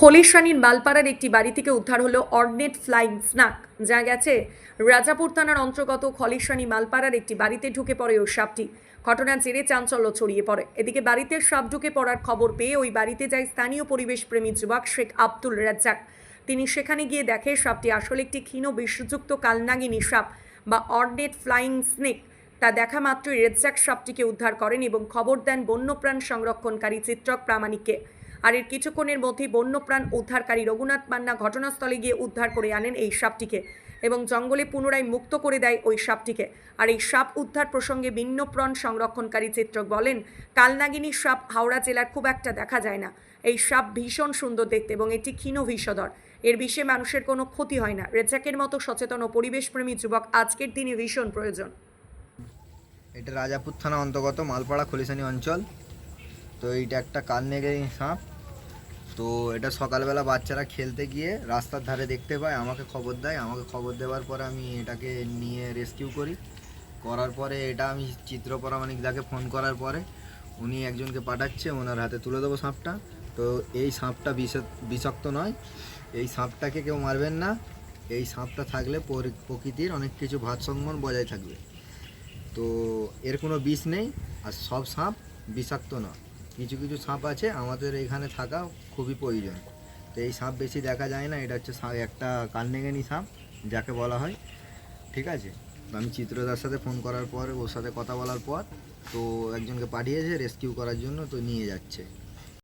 খলিশানির মালপাড়ার একটি বাড়ি থেকে উদ্ধার হলো অর্নেট ফ্লাইং স্নাক। যা গেছে, রাজাপুর থানার অন্তর্গত খলিশানি মালপাড়ার একটি বাড়িতে ঢুকে পড়ে ওই সাপটি। ঘটনার জেরে চাঞ্চল্য ছড়িয়ে পড়ে। এদিকে বাড়িতে সাপ ঢুকে পড়ার খবর পেয়ে ওই বাড়িতে যায় স্থানীয় পরিবেশ প্রেমী যুবক শেখ আব্দুল রাজ্জাক। তিনি সেখানে গিয়ে দেখে, সাপটি আসলে একটি ক্ষীণ বিষযুক্ত কালনাগিনী সাপ বা অর্নেট ফ্লাইং স্নেক। তা দেখা মাত্রই রেজ্জাক সাপটিকে উদ্ধার করেন এবং খবর দেন বন্যপ্রাণ সংরক্ষণকারী চিত্রক প্রামাণিককে। আর এর কিছুক্ষণের মধ্যেই বন্যপ্রাণ উদ্ধারকারী রঘুনাথ মান্না ঘটনাস্থলে গিয়ে উদ্ধার করে আনেন এই সাপটিকে এবং জঙ্গলে পুনরায় মুক্ত করে দেয় ওই সাপটিকে। আর এই সাপ উদ্ধার প্রসঙ্গে বন্যপ্রাণ সংরক্ষণকারী চিত্রক বলেন, কালনাগিনী সাপ হাওড়া জেলার খুব একটা দেখা যায় না। এই সাপ ভীষণ সুন্দর দেখতে এবং এটি ক্ষীণ বিষধর। এর বিষে মানুষের কোনো ক্ষতি হয় না। রেজাকের মতো সচেতন ও পরিবেশপ্রেমী যুবক আজকের দিনে ভীষণ প্রয়োজন। এটা রাজাপুর থানা অন্তর্গত মালপাড়া খলিশানি অঞ্চল। তো এইটা একটা কালনেগেরি সাপ। তো এটা সকালবেলা বাচ্চারা খেলতে গিয়ে রাস্তার ধারে দেখতে পায়, আমাকে খবর দেয়। আমাকে খবর দেওয়ার পরে আমি এটাকে নিয়ে রেস্কিউ করি। করার পরে এটা আমি চিত্রপরামানিক দাকে ফোন করার পরে উনি একজনকে পাঠাচ্ছে, ওনার হাতে তুলে দেবো সাপটা। তো এই সাপটা বিষ- বিষাক্ত নয়। এই সাপটাকে কেউ মারবেন না। এই সাপটা থাকলে প্রকৃতির অনেক কিছু ভারসাম্য বজায় থাকবে। তো এর কোনো বিষ নেই, আর সব সাপ বিষাক্ত নয়। কিছু কিছু সাপ আছে, আমাদের এখানে থাকা খুবই প্রয়োজন। তো এই সাপ বেশি দেখা যায় না, এটা হচ্ছে একটা কান্নেগানি সাপ, যাকে বলা হয়। ঠিক আছে? তো আমি চিত্রদার সাথে ফোন করার পর, ওর সাথে কথা বলার পর, তো একজনকে পাঠিয়েছে রেস্কিউ করার জন্য, তো নিয়ে যাচ্ছে।